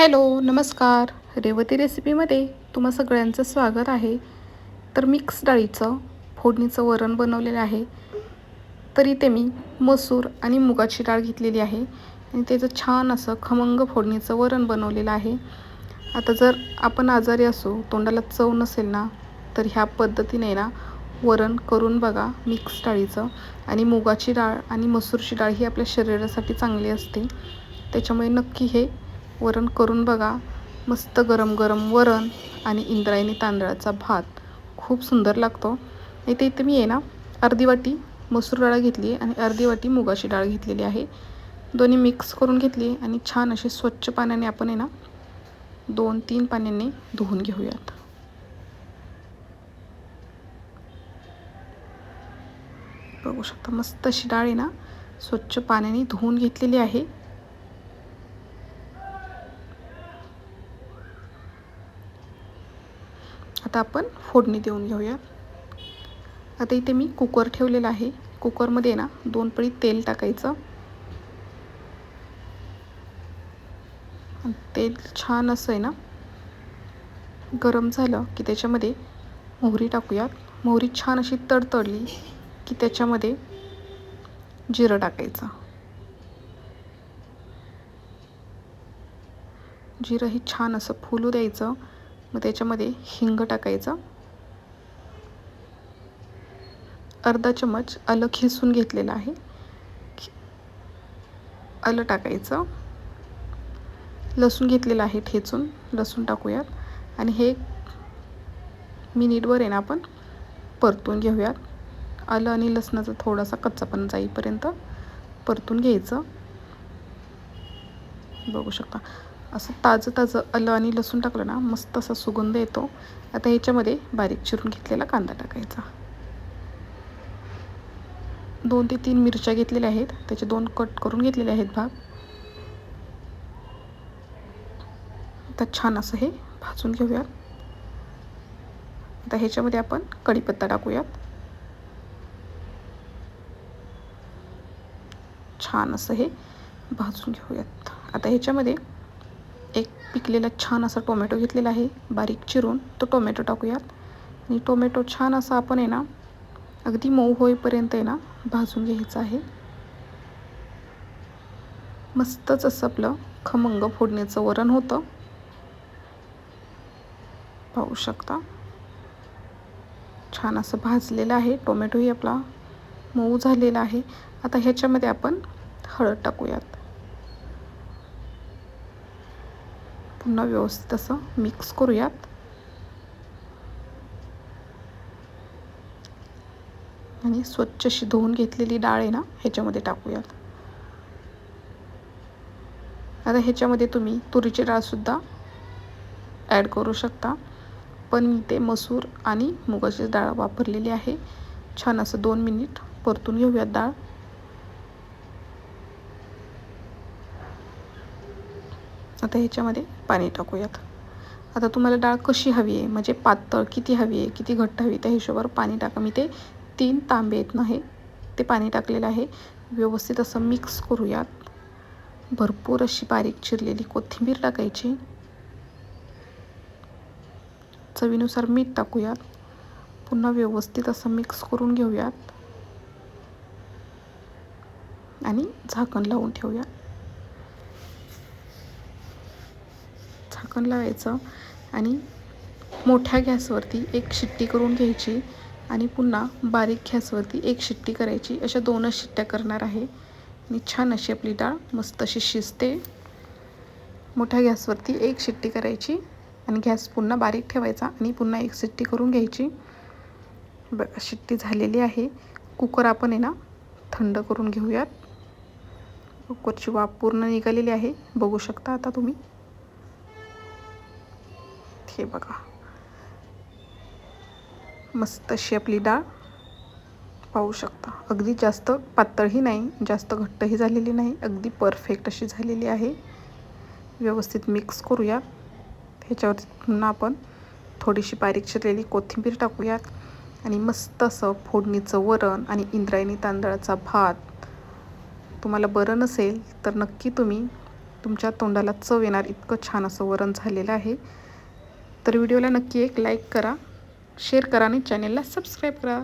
Hello नमस्कार. रेवती रेसिपीमध्ये तुम्हा सगळ्यांचं स्वागत आहे. तर मिक्स डाळीचं फोडणीचं वरण बनवलेलं आहे. तर इथे मी मसूर आणि मुगाची डाळ घेतलेली आहे. आणि त्याचं छान असं खमंग फोडणीचं वरण बनवलेलं आहे. आता जर आपण आजारी असू तोंडाला चव नसेल ना तर ह्या पद्धतीने ना वरण करून बघा मिक्स डाळीचं. आणि मुगाची डाळ आणि मसूरची डाळ ही आपल्या शरीरासाठी चांगली असते. त्याच्यामुळे नक्की हे वरण करून बघा. मस्त गरम गरम वरण आणि इंद्रायणी तांदळाचा भात. खूप सुंदर लागतो. इथे इथे मी आहे ना अर्धी वाटी मसूर डाळ घेतली आणि अर्धी वाटी मुगाची डाळ घेतलेली आहे. दोन्ही मिक्स करून घेतली आणि छान असे स्वच्छ पाण्याने आपण आहे ना दोन तीन पाण्याने धुवून घेऊयात. बघू शकता मस्त अशी डाळ आहे ना स्वच्छ पाण्याने धुवून घेतलेली आहे. आता आपण फोडणी देऊन घेऊया. आता इथे मी कुकर ठेवलेला आहे. कुकरमध्ये ना दोन पळी तेल टाकायचं. तेल छान असं आहे ना गरम झालं की त्याच्यामध्ये मोहरी टाकूयात. मोहरी छान अशी तडतडली की त्याच्यामध्ये जिरं टाकायचं. जिरं हे छान असं फुलू द्यायचं. मग त्याच्यामध्ये हिंग टाकायचं. अर्धा चमच आलं खिसून घेतलेलं आहे. आलं टाकायचं. लसूण घेतलेलं आहे ठेचून. लसूण टाकूयात. आणि हे मिनिटवर आहे ना आपण परतून घेऊयात. आलं आणि लसणाचा थोडासा कच्चापण जाईपर्यंत परतून घ्यायचं. बघू शकता. असं ताजं ताजं आलं आणि लसूण टाकलं ना मस्त असा सुगंध येतो. आता ह्याच्यामध्ये बारीक चिरून घेतलेला कांदा टाकायचा. दोन ते तीन मिरच्या घेतलेल्या आहेत. त्याचे दोन कट करून घेतलेले आहेत भाग. आता छान असं हे भाजून घेऊयात आता ह्याच्यामध्ये आपण कढीपत्ता टाकूयात. छान असं हे भाजून घेऊयात. आता ह्याच्यामध्ये पिकलेला छान असा टोमॅटो घेतलेला आहे. बारीक चिरून तो टोमॅटो टाकूयात. आणि टोमॅटो छान असा आपण आहे ना अगदी मऊ होईपर्यंत आहे ना भाजून घ्यायचं आहे. मस्तच असं आपलं खमंग फोडणीचं वरण होतं. पाहू शकता. छान असं भाजलेलं आहे. टोमॅटोही आपला मऊ झालेला आहे. आता ह्याच्यामध्ये आपण हळद टाकूयात. पुन्हा व्यवस्थित असं मिक्स करूयात. आणि स्वच्छ अशी धुवून घेतलेली डाळ आहे ना ह्याच्यामध्ये टाकूयात. आता ह्याच्यामध्ये तुम्ही तुरीची डाळसुद्धा ॲड करू शकता. पण मी ते मसूर आणि मुगाची डाळ वापरलेली आहे. छान असं दोन मिनिट परतून घेऊयात डाळ. आता ह्याच्यामध्ये पाणी टाकूयात. आता तुम्हाला डाळ कशी हवी आहे? म्हणजे पातळ किती हवी आहे? किती घट्ट हवी त्या हिशोबावर पाणी टाका. मी ते तीन तांबे येत नाही ते पाणी टाकलेलं आहे. व्यवस्थित असं मिक्स करूयात. भरपूर अशी बारीक चिरलेली कोथिंबीर टाकायची. चवीनुसार मीठ टाकूयात. पुन्हा व्यवस्थित असं मिक्स करून घेऊयात. आणि झाकण लावून ठेवूया झाकण लावायचं आणि मोठ्या गॅसवरती एक शिट्टी करून घ्यायची आणि पुन्हा बारीक गॅसवरती एक शिट्टी करायची. अशा दोनच शिट्ट्या करणार आहे. आणि छान अशी आपली डाळ मस्त अशी शिजते. मोठ्या गॅसवरती एक शिट्टी करायची आणि गॅस पुन्हा बारीक ठेवायचा आणि पुन्हा एक शिट्टी करून घ्यायची. बघा शिट्टी झालेली आहे. कुकर आपण आहे ना थंड करून घेऊयात. कुकरची वाफ पूर्ण निघालेली आहे. बघू शकता आता तुम्ही. हे बघा. मस्त अशी आपली डाळ. पाहू शकता. अगदी जास्त पातळही नाही जास्त घट्टही झालेली नाही अगदी परफेक्ट अशी झालेली आहे. व्यवस्थित मिक्स करूयात ह्याच्यावरती पुन्हा आपण थोडीशी बारीक चिरलेली कोथिंबीर टाकूयात. आणि मस्त असं फोडणीचं वरण आणि इंद्रायणी तांदळाचा भात. तुम्हाला बरं नसेल तर नक्की तुम्ही तुमच्या तोंडाला चव येणार इतकं छान असं वरण झालेलं आहे. तर व्हिडिओला नक्की एक लाईक करा शेअर करा आणि चॅनेलला सबस्क्राईब करा.